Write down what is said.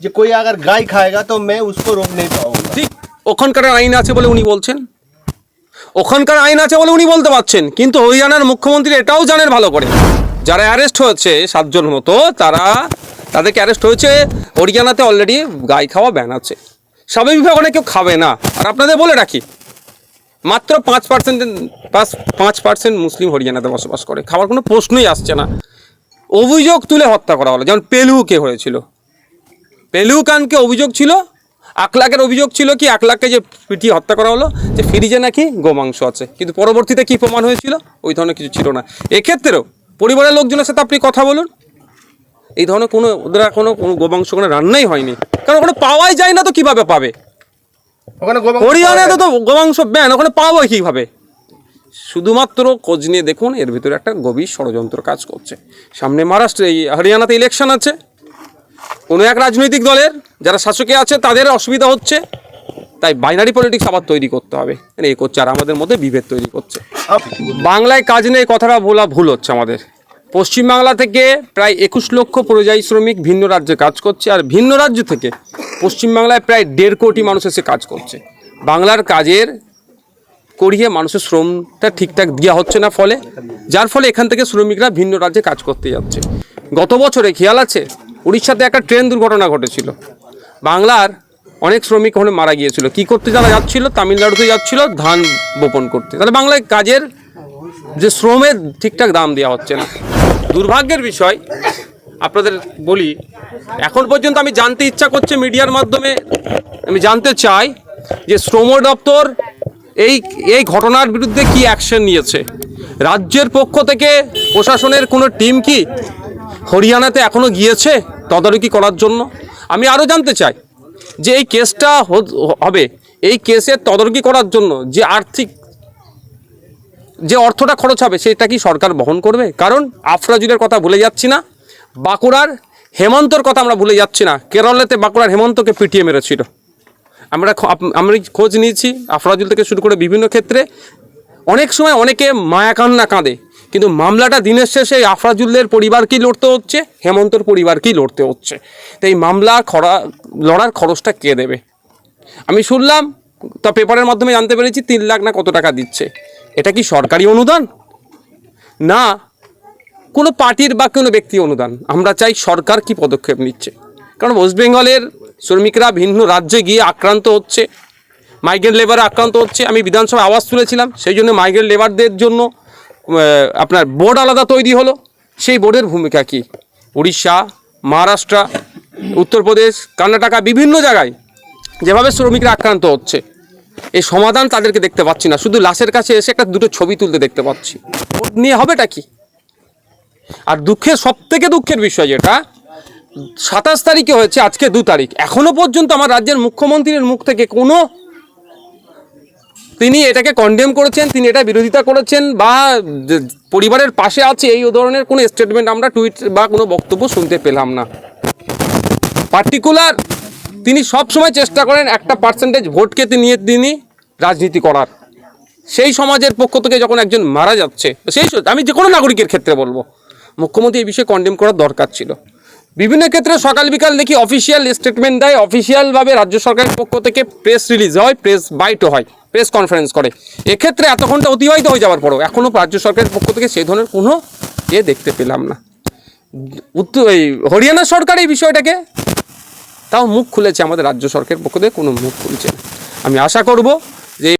कि कोई अगर गाय खाएगा तो मैं उसको रोक नहीं पाऊंगा ঠিক ওখানকার আইন আছে বলে উনি বলছেন ওখানকার আইন আছে বলে উনি বলতে পারছেন কিন্তু হরিয়ানার মুখ্যমন্ত্রী এটাও জানেন ভালো করে যারা অ্যারেস্ট হয়েছে সাতজন মতো তারা তাদেরকে অ্যারেস্ট হয়েছে হরিয়ানাতে অলরেডি গাই খাওয়া ব্যান আছে স্বাভাবিকভাবে অনেক কেউ খাবে না আর আপনাদের বলে রাখি মাত্র পাঁচ পার্সেন্ট পাঁচ পাঁচ পার্সেন্ট মুসলিম হরিয়ানাতে বসবাস করে খাওয়ার কোনো প্রশ্নই আসছে না অভিযোগ তুলে হত্যা করা হলো যেমন পেলুকে হয়েছিল পেলুকানকে অভিযোগ ছিল? আকলাকের অভিযোগ ছিল কি? আকলাককে যে পিটিয়ে হত্যা করা হলো যে ফ্রিজে নাকি গোমাংস আছে। কিন্তু পরবর্তীতে কি প্রমাণ হয়েছিল? ওই ধরনের কিছু ছিল না। এক্ষেত্রেও পরিবারের লোকজনের সাথে আপনি কথা বলুন। এই ধরনের কোনো ওদের কোনো কোনো গোমাংস ওখানে রান্নাই হয়নি। কারণ ওখানে পাওয়াই যায় না তো কীভাবে পাবে? ওখানে হরিয়ানাতে তো গোমাংস ব্যান ওখানে পাবো কীভাবে? শুধুমাত্র খোঁজ নিয়ে দেখুন এর ভিতরে একটা গভীর ষড়যন্ত্র কাজ করছে। সামনে মহারাষ্ট্রে এই হরিয়ানাতে ইলেকশন আছে। কোনো এক রাজনৈতিক দলের যারা শাসকে আছে তাদের অসুবিধা হচ্ছে। তাই বাইনারি পলিটিক্স আবার তৈরি করতে হবে। মানে এ করছে আর আমাদের মধ্যে বিভেদ তৈরি করছে। বাংলায় কাজ নেই কথাটা বলা ভুল হচ্ছে আমাদের। পশ্চিমবাংলা থেকে প্রায় একুশ লক্ষ পরিযায়ী শ্রমিক ভিন্ন রাজ্যে কাজ করছে আর ভিন্ন রাজ্য থেকে পশ্চিমবাংলায় প্রায় দেড় কোটি মানুষ এসে কাজ করছে। বাংলার কাজের করিয়ে মানুষের শ্রমটা ঠিকঠাক দেওয়া হচ্ছে না ফলে যার ফলে এখান থেকে শ্রমিকরা ভিন্ন রাজ্যে কাজ করতে যাচ্ছে। গত বছরে খেয়াল আছে উড়িষ্যাতে একটা ট্রেন দুর্ঘটনা ঘটেছিল। বাংলার অনেক শ্রমিক ওখানে মারা গিয়েছিল। কি করতে যারা যাচ্ছিল? তামিলনাড়ুতে যাচ্ছিল, ধান বপন করতে। তাহলে বাংলায় কাজের যে শ্রমের ঠিকঠাক দাম দেওয়া হচ্ছে না। দুর্ভাগ্যের বিষয়, আপনাদের বলি, এখন পর্যন্ত আমি জানতে ইচ্ছা করছে মিডিয়ার মাধ্যমে, আমি জানতে চাই যে শ্রম দপ্তর এই এই ঘটনার বিরুদ্ধে কি অ্যাকশন নিয়েছে। রাজ্যের পক্ষ থেকে প্রশাসনের কোনো টিম কি হরিয়ানাতে এখনও গিয়েছে? তদারকি করার জন্য। আমি আরও জানতে চাই যে এই কেসটা হবে, এই কেসের তদারকি করার জন্য যে আর্থিক যে অর্থটা খরচ হবে, সেটা কি সরকার বহন করবে? কারণ আফরাজুলের কথা ভুলে যাচ্ছি না, বাঁকুড়ার হেমন্তর কথা আমরা ভুলে যাচ্ছি না। কেরলেতে বাঁকুড়ার হেমন্তকে পিটিয়ে মেরেছিল। আমরা আমরা খোঁজ নিয়েছি, আফরাজুল থেকে শুরু করে বিভিন্ন ক্ষেত্রে। অনেক সময় অনেকে মায়া কান্না কাঁদে। কিন্তু মামলাটা দিনের শেষে আফরাজুল্লের পরিবারকেই লড়তে হচ্ছে? হেমন্তর পরিবারকেই লড়তে হচ্ছে? তো এই মামলা খরা, লড়ার খরচটা কে দেবে? আমি শুনলাম, তা পেপারের মাধ্যমে জানতে পেরেছি তিন লাখ না কত টাকা দিচ্ছে। এটা কি সরকারি অনুদান? না, কোনো পার্টির বা কোনো ব্যক্তি অনুদান। আমরা চাই সরকার কি পদক্ষেপ নিচ্ছে। কারণ ওয়েস্ট বেঙ্গলের শ্রমিকরা ভিন্ন রাজ্যে গিয়ে আক্রান্ত হচ্ছে। মাইগ্রেন্ট লেবারে আক্রান্ত হচ্ছে। আমি বিধানসভায় আওয়াজ তুলেছিলাম, সেই জন্য মাইগ্রেন্ট লেবারদের জন্য আপনার বোর্ড আলাদা তৈরি হলো। সেই বোর্ডের ভূমিকা কি? উড়িষ্যা, মহারাষ্ট্র, উত্তরপ্রদেশ, কর্ণাটকা, বিভিন্ন জায়গায় যেভাবে শ্রমিকরা আক্রান্ত হচ্ছে, এই সমাধান তাদেরকে দেখতে পাচ্ছি না। শুধু লাশের কাছে এসে একটা দুটো ছবি তুলতে দেখতে পাচ্ছি। বোর্ড নিয়ে হবেটা কি? আর দুঃখের সব থেকে দুঃখের বিষয় যেটা, সাতাশ তারিখে হয়েছে, আজকে দু তারিখ। এখনও পর্যন্ত আমার রাজ্যের মুখ্যমন্ত্রীর মুখ থেকে কোনো তিনি এটাকে কন্ডেম করেছেন, তিনি এটা বিরোধিতা করেছেন বা পরিবারের পাশে আছে এই ধরনের কোনো স্টেটমেন্ট আমরা টুইট বা কোনো বক্তব্য শুনতে পেলাম না। পার্টিকুলার তিনি সব সময় চেষ্টা করেন একটা পার্সেন্টেজ ভোটকে নিয়ে তিনি রাজনীতি করার। সেই সমাজের পক্ষ থেকে যখন একজন মারা যাচ্ছে, সেই আমি যে কোনো নাগরিকের ক্ষেত্রে বলব, মুখ্যমন্ত্রী এই বিষয়ে কন্ডেম করার দরকার ছিল। বিভিন্ন ক্ষেত্রে সকাল বিকাল দেখি অফিসিয়াল স্টেটমেন্ট দেয় অফিসিয়ালভাবে রাজ্য সরকারের পক্ষ থেকে প্রেস রিলিজ হয় প্রেস বাইটও হয়। প্রেস কনফারেন্স করে। এক্ষেত্রে এত ঘণ্টা অতিবাহিত হয়ে যাওয়ার পরও এখনও রাজ্য সরকারের পক্ষ থেকে সেই ধরনের কোনো এ দেখতে পেলাম না। উত্তর এই হরিয়ানা সরকার এই বিষয়টাকে, তাও মুখ খুলেছে আমাদের রাজ্য সরকারের পক্ষ থেকে কোনো মুখ খুলছে না। আমি আশা করব